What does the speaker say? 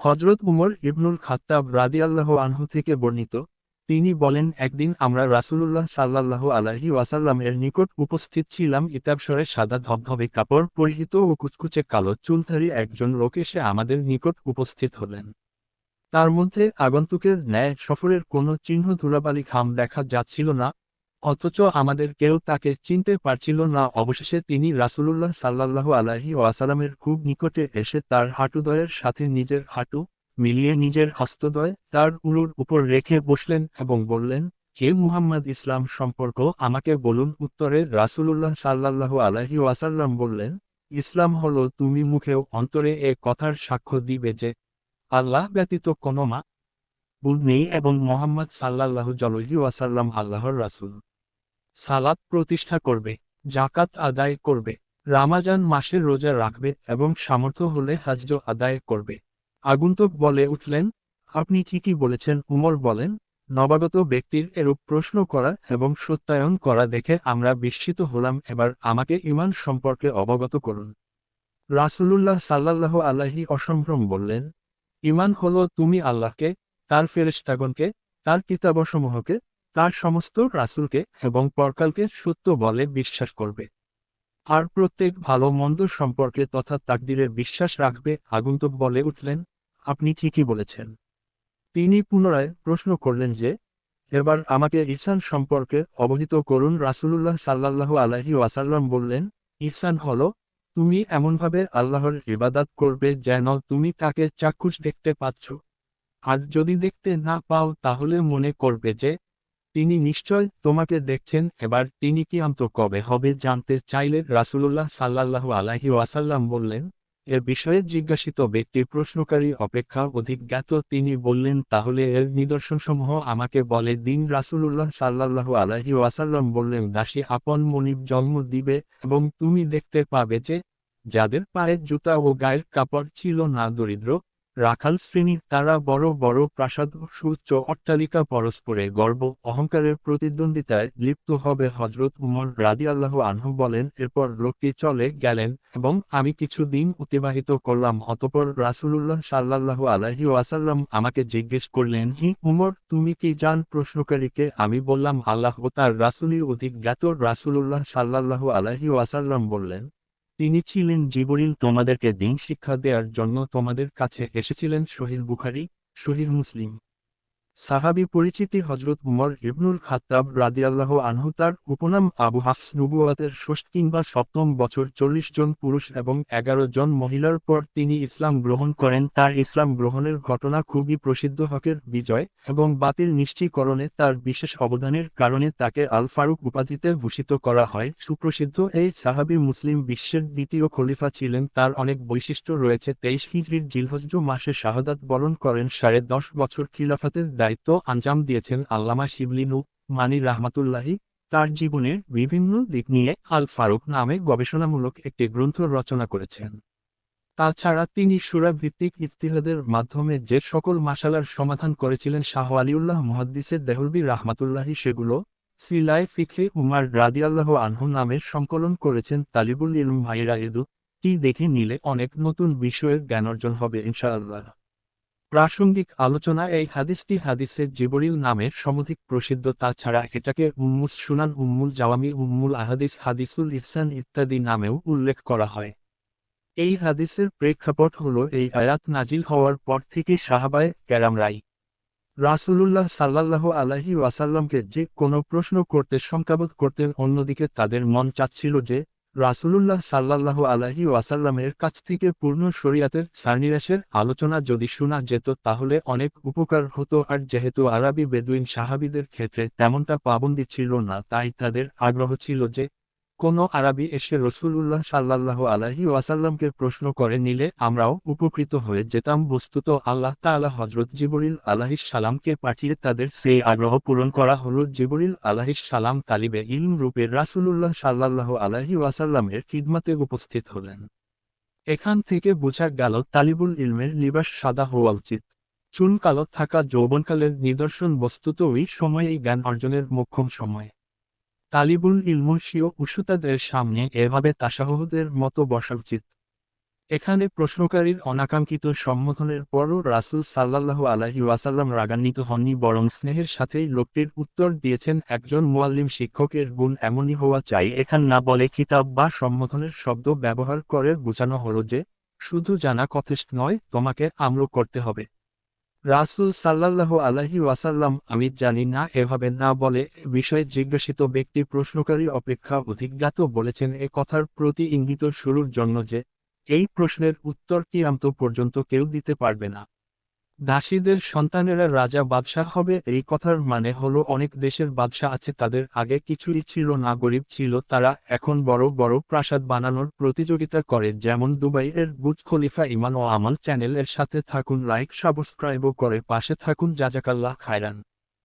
হজরত উমর ইবনুল খাত্তাব রাদিয়াল্লাহ আনহু থেকে বর্ণিত, তিনি বলেন, একদিন আমরা রাসূলুল্লাহ সাল্লাল্লাহু আলাইহি ওয়াসাল্লামের নিকট উপস্থিত ছিলাম, ইতাবসরে সাদা ধবধবে কাপড়, পরিহিত ও কুচকুচে কালো চুলধারী একজন লোক এসে আমাদের নিকট উপস্থিত হলেন। তার মধ্যে আগন্তুকের ন্যায় সফরের কোনো চিহ্ন ধুলাবালি খাম দেখা যাচ্ছিল না অথচ আমাদের কেউ তাকে চিনতে পারছিল না। অবশেষে তিনি রাসূলুল্লাহ সাল্লাল্লাহু আলাইহি ওয়াসাল্লামের খুব নিকটে এসে তার হাঁটুদয়ের সাথে নিজের হাঁটু মিলিয়ে নিজের হস্তদয় তার উরুর উপর রেখে বসলেন এবং বললেন, হে মুহাম্মদ ইসলাম সম্পর্ক, আমাকে বলুন। উত্তরে রাসূলুল্লাহ সাল্লাল্লাহু আলাইহি ওয়াসাল্লাম বললেন, ইসলাম হলো তুমি মুখেও অন্তরে এ কথার সাক্ষ্য দিবে যে আল্লাহ ব্যতীত কোনো মা বুধ নেই এবং মোহাম্মদ সাল্লাল্লাহু জলহি ওয়াসাল্লাম আল্লাহর রাসূল। সালাত প্রতিষ্ঠা করবে জাকাত আদায় করবে, রামাজান মাসের রোজা রাখবে এবং সামর্থ্য হলে হাজ্য আদায় করবে। আগন্তুক বলে উঠলেন, আপনি ঠিকই বলেছেন। উমর বলেন, নবাগত ব্যক্তির এরূপ প্রশ্ন করা এবং সত্যায়ন করা দেখে আমরা বিস্মিত হলাম। এবার আমাকে ইমান সম্পর্কে অবগত করুন। রাসূলুল্লাহ সাল্লাল্লাহু আল্লাহি অসম্ভ্রম বললেন ইমান হল তুমি আল্লাহকে, তার ফেরেশতাগণকে, তার কিতাবসমূহকে তার সমস্ত রাসূলকে এবং পরকালকে সত্য বলে বিশ্বাস করবে। আর প্রত্যেক ভালো মন্দ সম্পর্কে তথা তাকদিরে বিশ্বাস রাখবে, আগন্তুক বলে উঠলেন, আপনি ঠিকই বলেছেন। তিনি পুনরায় প্রশ্ন করলেন যে, এবার আমাকে ইহসান সম্পর্কে অবহিত করুন। রাসূলুল্লাহ সাল্লাল্লাহু আলাইহি ওয়াসাল্লাম বললেন ইহসান হলো, তুমি এমনভাবে আল্লাহর ইবাদাত করবে যেন তুমি তাকে চাক্ষুষ দেখতে পাচ্ছ। আর যদি দেখতে না পাও তাহলে মনে করবে যে তিনি নিশ্চয় তোমাকে দেখছেন, এবার তিনি কি অন্ত কবে হবে জানতে চাইলে রাসূলুল্লাহ সাল্লাল্লাহু আলাইহি ওয়াসাল্লাম বললেন, এ বিষয়ে জিজ্ঞাসিত ব্যক্তি প্রশ্নকারী অপেক্ষা অধিক জ্ঞাত। তিনি বললেন, তাহলে এর নিদর্শনসমূহ আমাকে বলে দিন। রাসূলুল্লাহ সাল্লাল্লাহু আলাইহি ওয়াসাল্লাম বললেন, দাসী আপন মনিব জন্ম দিবে এবং তুমি দেখতে পাবে যে, যাদের পায়ে জুতা ও গায়ের কাপড় ছিল না, দরিদ্র রাখাল শ্রেণির তারা বড় বড় প্রাসাদ সুউচ্চ অট্টালিকা পরস্পরে গর্ব অহংকারের প্রতিদ্বন্দ্বিতায় লিপ্ত হবে হজরত উমর রাদি আল্লাহ আনহু বলেন, এরপর লোকটি চলে গেলেন এবং আমি কিছু দিন অতিবাহিত করলাম, অতপর রাসূলুল্লাহ সাল্লাল্লাহু আলাইহি ওয়াসাল্লাম আমাকে জিজ্ঞেস করলেন, হি উমর, তুমি কি জান প্রশ্নকারীকে? আমি বললাম, আল্লাহ ও তার রাসূলই অধিক জ্ঞাত। রাসূলুল্লাহ সাল্লাল্লাহু আলাইহি ওয়াসাল্লাম বললেন তিনি ছিলেন জিবরিল তোমাদেরকে দিন শিক্ষা দেওয়ার জন্য তোমাদের কাছে এসেছিলেন শহীদ বুখারি, শহীদ মুসলিম। সাহাবি পরিচিতি হজরত উমর ইবনুল খাত্তাব রাদিয়াল্লাহ আনহু তার উপনাম আবু হাফস নবুয়াতের ষষ্ঠ কিংবা সপ্তম বছর চল্লিশ জন পুরুষ এবং এগারো জন মহিলার পর তিনি ইসলাম গ্রহণ করেন। তার ইসলাম গ্রহণের ঘটনা খুবই প্রসিদ্ধ হকের বিজয় এবং বাতিল নিশ্চয়করণে তার বিশেষ অবদানের কারণে তাকে আল ফারুক উপাধিতে ভূষিত করা হয়। সুপ্রসিদ্ধ এই সাহাবি মুসলিম বিশ্বের দ্বিতীয় খলিফা ছিলেন। তার অনেক বৈশিষ্ট্য রয়েছে। তেইশ হিজড়ির জিলহজ্জ মাসে শাহাদাত বরণ করেন। সাড়ে দশ বছর খিলাফাতের দায়িত্ব আঞ্জাম দিয়েছেন আল্লামা শিবলিনু মানি রাহমাতুল্লাহি, তার জীবনের বিভিন্ন দিক নিয়ে আল ফারুক নামে গবেষণামূলক একটি গ্রন্থ রচনা করেছেন। তাছাড়া তিনি সুরা ভিত্তিক ইতিহাদের মাধ্যমে যে সকল মাসালার সমাধান করেছিলেন শাহ আলিউল্লাহ মুহাদ্দিসের দেহলবি রাহমাতুল্লাহি সেগুলো সিলাই ফিখে উমার রাদিয়াল্লাহ আনহু নামের সংকলন করেছেন তালিবুল ইলম ভাইরা এদু, টি দেখে নিলে অনেক নতুন বিষয়ের জ্ঞান অর্জন হবে ইনশাআল্লাহ। প্রাসঙ্গিক আলোচনা এই হাদিসটি হাদিসে জিবরিল নামের সমধিক প্রসিদ্ধ, তাছাড়া এটাকে উম্মুস সুনান উম্মুল জাওয়ামি উম্মুল আহাদিস হাদিসুল ইহসান ইত্যাদি নামেও উল্লেখ করা হয়। এই হাদিসের প্রেক্ষাপট হল এই আয়াত নাজিল হওয়ার পর থেকে সাহাবায় ক্যারামরাই রাসূলুল্লাহ সাল্লাল্লাহু আলাইহি ওয়াসাল্লামকে যে কোনো প্রশ্ন করতে, শঙ্কাবোধ করতেন অন্যদিকে তাদের মন চাচ্ছিল যে রাসূলুল্লাহ সাল্লাহ আলাইহি ওয়াসাল্লামের কাছ থেকে পূর্ণ শরিয়াতের সার্নিরাসের আলোচনা যদি শোনা যেত তাহলে অনেক উপকার হতো। আর যেহেতু আরবি বেদুইন সাহাবিদের ক্ষেত্রে তেমনটা পাবন্দি ছিল না, তাই তাদের আগ্রহ ছিল যে কোনো আরবি এসে রসুলুল্লাহ সাল্লাল্লাহু আলাইহি ওয়াসাল্লামকে প্রশ্ন করে নিলে, আমরাও উপকৃত হয়ে যেতাম। বস্তুত আল্লাহ তাআলা হজরত জিবরিল আলাহিস সালামকে পাঠিয়ে তাদের সেই আগ্রহ পূরণ করা হলো। জিবরিল আলাহিস সালাম তালিবে ইলম রূপে রাসূলুল্লাহ সাল্লাল্লাহু আলাইহি ওয়াসাল্লামের খিদমাতে উপস্থিত হলেন। এখান থেকে বোঝা গেল, তালিবুল ইলমের লিবাস সাদা হওয়া উচিত। চুল কালো থাকা যৌবনকালের নিদর্শন বস্তুত ওই সময়েই জ্ঞান অর্জনের মোক্ষম সময়। তালিবুল ইলমসীয় উসুতাদের সামনে এভাবে তাসাহদের মতো বসা উচিত। এখানে প্রশ্নকারীর অনাকাঙ্ক্ষিত সম্বোধনের পরও রাসূল সাল্লাল্লাহু আলাইহি ওয়াসাল্লাম রাগান্বিত হননি, বরং স্নেহের সাথেই লোকটির উত্তর দিয়েছেন, একজন মোয়াল্লিম শিক্ষকের গুণ এমনই হওয়া চাই। এখান না বলে কিতাব বা সম্বোধনের শব্দ ব্যবহার করে বোঝানো হলো যে, শুধু জানা যথেষ্ট নয়, তোমাকে আমল করতে হবে। রাসূল সাল্লাহ আলহি ওয়াসাল্লাম, আমি জানি না, এভাবে না বলে বিষয়ে জিজ্ঞাসিত ব্যক্তি প্রশ্নকারী অপেক্ষা অধিজ্ঞাত বলেছেন। এ কথার প্রতি ইঙ্গিত শুরুর জন্য যে, এই প্রশ্নের উত্তর কিয়ামত পর্যন্ত কেউ দিতে পারবে না। দাসীদের সন্তানেরা রাজা বাদশাহ হবে, এই কথার মানে হলো অনেক দেশের বাদশাহ আছে, তাদের আগে কিছুই ছিল না, গরিব ছিল, তারা এখন বড় বড় প্রাসাদ বানানোর প্রতিযোগিতা করে, যেমন দুবাইয়ের বুজ খলিফা ইমান ও আমাল চ্যানেলের সাথে থাকুন, লাইক, সাবস্ক্রাইবও করে, পাশে থাকুন, জাজাকাল্লাহ খায়রান।